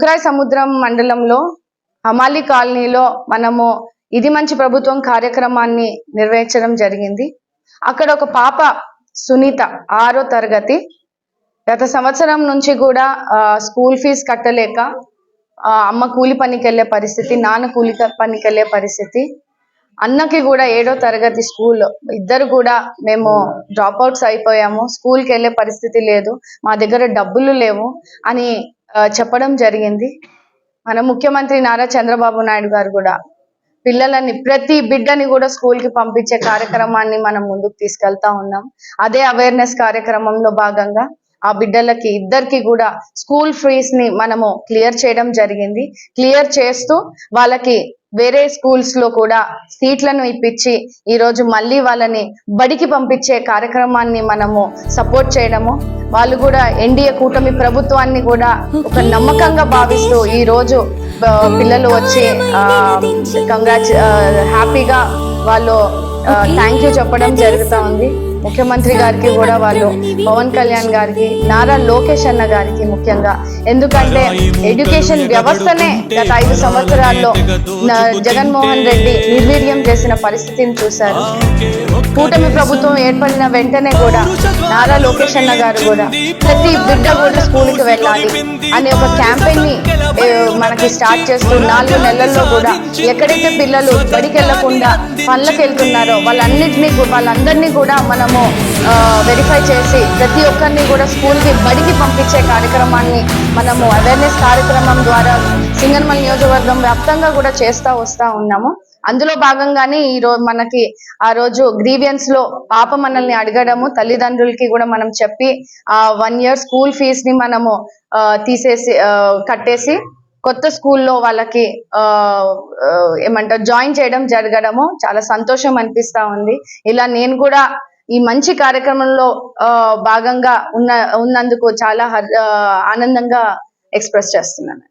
ఉక్రాయ్ సముద్రం మండలంలో హమాలి కాలనీలో మనము ఇది మంచి ప్రభుత్వం కార్యక్రమాన్ని నిర్వహించడం జరిగింది. అక్కడ ఒక పాప సునీత ఆరో తరగతి. గత సంవత్సరం నుంచి కూడా స్కూల్ ఫీజు కట్టలేక అమ్మ కూలి పనికి వెళ్ళే పరిస్థితి నాన్న కూలి పనికి వెళ్ళే పరిస్థితి. అన్నకి కూడా ఏడో తరగతి స్కూల్. ఇద్దరు కూడా మేము డ్రాప్ అవుట్స్ అయిపోయాము. స్కూల్కి వెళ్ళే పరిస్థితి లేదు. మా దగ్గర డబ్బులు లేవు అని చెప్పడం జరిగింది. మన ముఖ్యమంత్రి నారా చంద్రబాబు నాయుడు గారు కూడా పిల్లలని ప్రతి బిడ్డని కూడా స్కూల్కి పంపించే కార్యక్రమాన్ని మనం ముందుకు తీసుకెళ్తా ఉన్నాం. అదే అవేర్నెస్ కార్యక్రమంలో భాగంగా ఆ బిడ్డలకి ఇద్దరికి కూడా స్కూల్ ఫీస్ని మనము క్లియర్ చేయడం జరిగింది. క్లియర్ చేస్తూ వాళ్ళకి వేరే స్కూల్స్లో కూడా సీట్లను ఇప్పించి ఈ రోజు మళ్ళీ వాళ్ళని బడికి పంపించే కార్యక్రమాన్ని మనము సపోర్ట్ చేయడము వాళ్ళు కూడా ఎన్డీఏ కూటమి ప్రభుత్వాన్ని కూడా ఒక నమ్మకంగా భావిస్తూ ఈ రోజు పిల్లలు వచ్చి కంగ్రాచ్ హ్యాపీగా వాళ్ళు థ్యాంక్ యూ చెప్పడం జరుగుతూ ఉంది. ముఖ్యమంత్రి గారికి కూడా వాళ్ళు పవన్ కళ్యాణ్ గారికి నారా లోకేష్ అన్న గారికి ముఖ్యంగా. ఎందుకంటే ఎడ్యుకేషన్ వ్యవస్థనే గత ఐదు సంవత్సరాల్లో జగన్మోహన్ రెడ్డి నిర్వీర్యం చేసిన పరిస్థితిని చూశారు. కూటమి ప్రభుత్వం ఏర్పడిన వెంటనే కూడా నారా లోకేష్ అన్న గారు కూడా ప్రతి బిడ్డ కూడా స్కూల్కి వెళ్ళాలి అనే ఒక క్యాంపెయిన్ని మనకి స్టార్ట్ చేస్తూ నాలుగు నెలల్లో కూడా ఎక్కడైతే పిల్లలు బడికి వెళ్ళకుండా పనులకు వెళ్తున్నారో వాళ్ళన్నింటినీ వాళ్ళందరినీ కూడా మనము వెరిఫై చేసి ప్రతి ఒక్కరిని కూడా స్కూల్కి బడికి పంపించే కార్యక్రమాన్ని మనము అవేర్నెస్ కార్యక్రమం ద్వారా సింగన్మల్ నియోజకవర్గం వ్యాప్తంగా కూడా చేస్తా వస్తా ఉన్నాము. అందులో భాగంగానే ఈ రోజు మనకి ఆ రోజు గ్రీవియన్స్లో పాప మనల్ని అడగడము తల్లిదండ్రులకి కూడా మనం చెప్పి ఆ వన్ ఇయర్ స్కూల్ ఫీజ్ని మనము తీసేసి కట్టేసి కొత్త స్కూల్లో వాళ్ళకి ఏమంటారు జాయిన్ చేయడం జరగడము చాలా సంతోషం అనిపిస్తా ఉంది. ఇలా నేను కూడా ఈ మంచి కార్యక్రమంలో భాగంగా ఉన్న ఉన్నందుకు చాలా ఆనందంగా ఎక్స్ప్రెస్ చేస్తున్నాను.